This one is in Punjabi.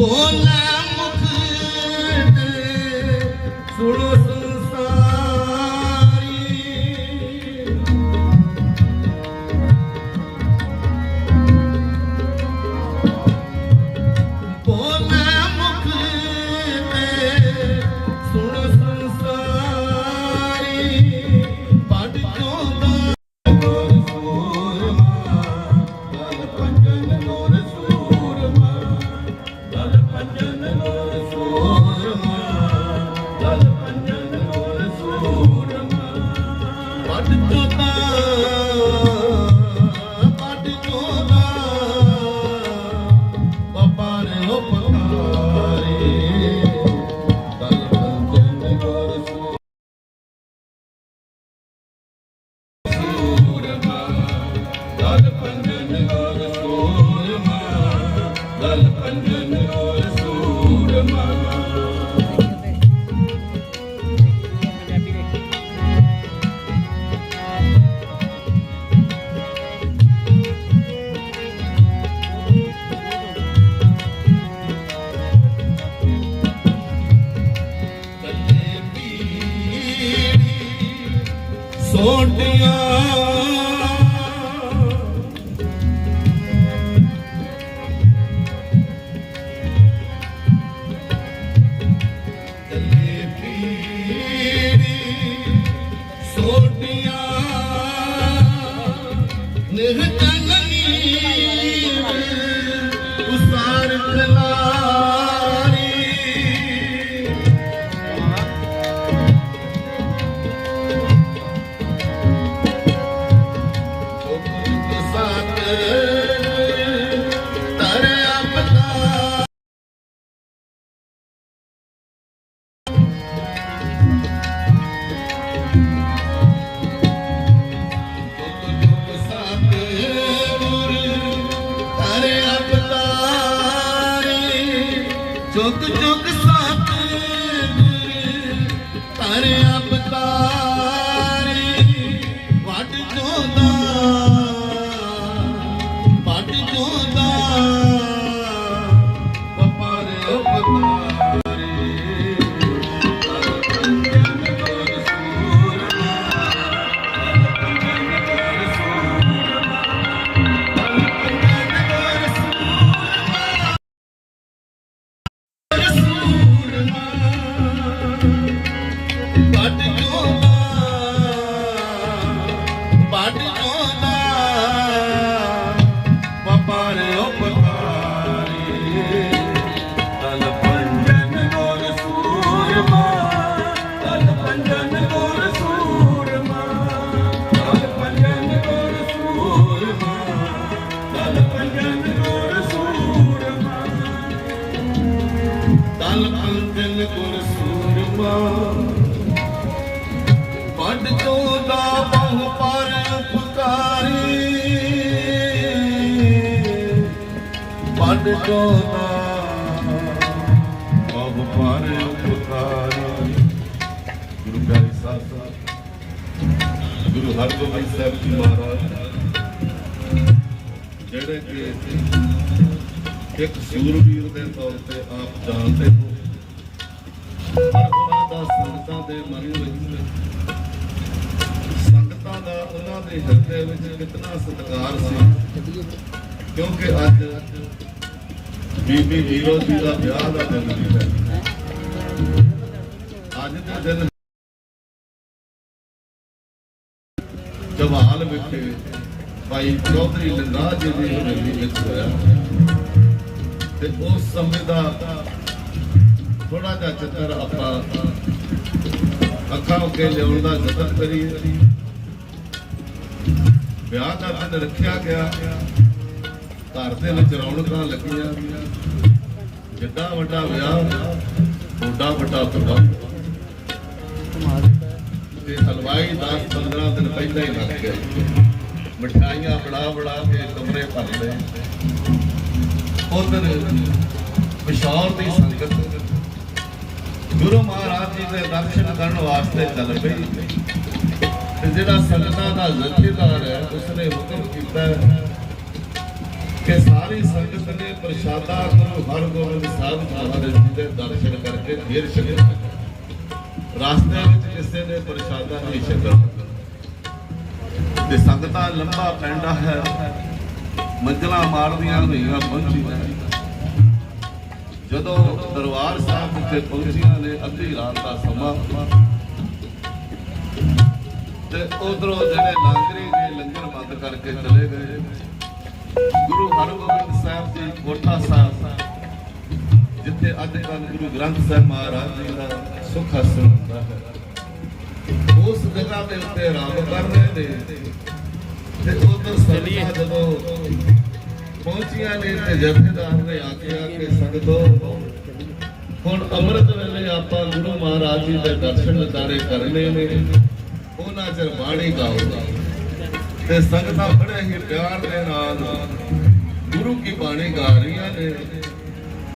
ਬੋਲੇ ਮੁਖ ਸੁਣੋ ਸੋਟੀਆਂ ਕੱਲੇ ਪੀੜੀ ਸੋਟੀਆਂ ਨਿਹਚੰਗਨੀ ਉਸਾਰ ਖਲਾਰੀ ਚੁਕ ਚੁਕ ਸਾਹਿਬ ਪਟ ਚੋਦਾ ਪਟ ਚੋਦਾ ਵਪਾਰੇ ਪਰ ਉਪਕਾਰੀ ਗੁਰੂ ਪਿਆਰੇ ਸਾਹਿਬ, ਗੁਰੂ ਹਰਗੋਬਿੰਦ ਸਾਹਿਬ ਜੀ ਮਹਾਰਾਜ, ਜਿਹੜੇ ਕਿ ਇੱਕ ਸੂਰਬੀਰ ਦੇ ਤੌਰ ਤੇ ਆਪ ਜਾਣਦੇ ਹੋ ਦਾ ਸੰਗਤਾਂ ਦੇ ਮਨ ਵਿੱਚ। ਸੰਗਤਾਂ ਦਾ ਉਹਨਾਂ ਦੇ ਹਿਰਦੇ ਵਿੱਚ ਕਿੰਨਾ ਸਤਿਕਾਰ ਸੀ। ਕਿਉਂਕਿ ਅੱਜ ਬੀਬੀ ਹੀਰੋ ਜੀ ਦਾ ਵਿਆਹ ਦਾ ਦਿਨ ਹੈ। ਅੱਜ ਦੇ ਦਿਨ ਜਵਾਲ ਵਿਖੇ ਭਾਈ ਚੌਧਰੀ ਲੰਗਾ ਜੀ ਦੀ ਹਵੇਲੀ ਵਿੱਚ ਹੋਇਆ। ਤੇ ਉਸ ਸਮੇਂ ਦਾ ਥੋੜਾ ਜਿਹਾ ਚਿੱਤਰ ਆਪਾਂ ਅੱਖਾਂ ਉੱਤੇ ਲਿਆਉਣ ਦਾ ਯਤਨ ਕਰੀਏ। ਵਿਆਹ ਦਾ ਦਿਨ ਰੱਖਿਆ ਗਿਆ। ਘਰ ਦੇ ਵਿੱਚ ਰੌਣਕਾਂ ਲੱਗੀਆਂ। ਜਿੱਡਾ ਵੱਡਾ ਵਿਆਹ, ਓਡਾ ਵੱਡਾ ਪ੍ਰਬੰਧ ਤੇ ਹਲਵਾਈ 10 15 ਦਿਨ ਪਹਿਲਾਂ ਹੀ ਲੱਗ ਗਿਆ। ਮਠਾਈਆਂ ਬਣਾ ਬਣਾ ਕੇ ਕਮਰੇ ਭਰ ਲਏ। ਦਿਨ ਵਿਸ਼ਾਲ ਦੀ ਸੰਗਤ ਗੁਰੂ ਮਹਾਰਾਜ ਜੀ ਦੇ ਦਰਸ਼ਨ ਕਰਨ ਵਾਸਤੇ ਚੱਲ ਪਈ। ਤੇ ਜਿਹੜਾ ਸੰਗਤਾਂ ਦਾ ਜਥੇਦਾਰ ਹੈ, ਉਸਨੇ ਹੁਕਮ ਕੀਤਾ ਕਿ ਸਾਰੀ ਸੰਗਤ ਨੇ ਪ੍ਰਸ਼ਾਦਾ ਗੁਰੂ ਹਰਗੋਬਿੰਦ ਸਾਹਿਬ ਮਹਾਰਾਜ ਜੀ ਦੇ ਦਰਸ਼ਨ ਕਰਕੇ ਫੇਰ ਛਕਣਾ ਰਾਸਤੇ ਵਿੱਚ ਕਿਸੇ ਨੇ ਪ੍ਰਸ਼ਾਦਾ ਨਹੀਂ ਛਕਣਾ ਤੇ ਸੰਗਤਾਂ ਲੰਬਾ ਪੈਂਡਾ ਹੈ, ਮੰਜ਼ਲਾਂ ਮਾਰਦੀਆਂ ਹੋਈਆਂ ਪਹੁੰਚੀਆਂ ਜਦੋਂ ਦਰਬਾਰ ਸਾਹਿਬ ਉੱਤੇ ਪਹੁੰਚੀਆਂ ਨੇ ਅੱਧੀ ਰਾਤ ਦਾ ਸਮਾਂ ਤੇ ਉਧਰੋਂ ਜਿਹੜੇ ਲਾਂਗਰੀ ਨੇ ਲੰਗਰ ਬੰਦ ਕਰਕੇ ਚਲੇ ਗਏ। ਗੁਰੂ ਹਰਗੋਬਿੰਦ ਸਾਹਿਬ ਜੀ ਕੋਠਾ ਸਾਹਿਬ ਜਿੱਥੇ ਅੱਜ ਕੱਲ੍ਹ ਗੁਰੂ ਗ੍ਰੰਥ ਸਾਹਿਬ ਮਹਾਰਾਜ ਜੀ ਦਾ ਸੁਖ ਆਸਣ ਹੁੰਦਾ ਹੈ। ਉਸ ਜਗ੍ਹਾ ਦੇ ਉੱਤੇ ਆਰਾਮ ਕਰ ਰਹੇ ਨੇ ਤੇ ਉਧਰ ਸੰਗਤਾਂ ਜਦੋਂ ਪਹੁੰਚੀਆਂ ਨੇ ਤੇ ਜਥੇਦਾਰ ਨੇ ਆਖਿਆ ਕਿ ਸੰਗਤੋ ਹੁਣ ਅੰਮ੍ਰਿਤ ਵੇਲੇ ਆਪਾਂ ਗੁਰੂ ਮਹਾਰਾਜ ਜੀ ਦੇ ਦਰਸ਼ਨ ਦਿਦਾਰੇ ਕਰਨੇ ਨੇ। ਉਹਨਾਂ ਚਿਰ ਬਾਣੀ ਗਾਓ ਤੇ ਸੰਗਤਾਂ ਬੜੇ ਹੀ ਪਿਆਰ ਦੇ ਨਾਲ ਗੁਰੂ ਕੀ ਬਾਣੀ ਗਾ ਰਹੀਆਂ ਨੇ।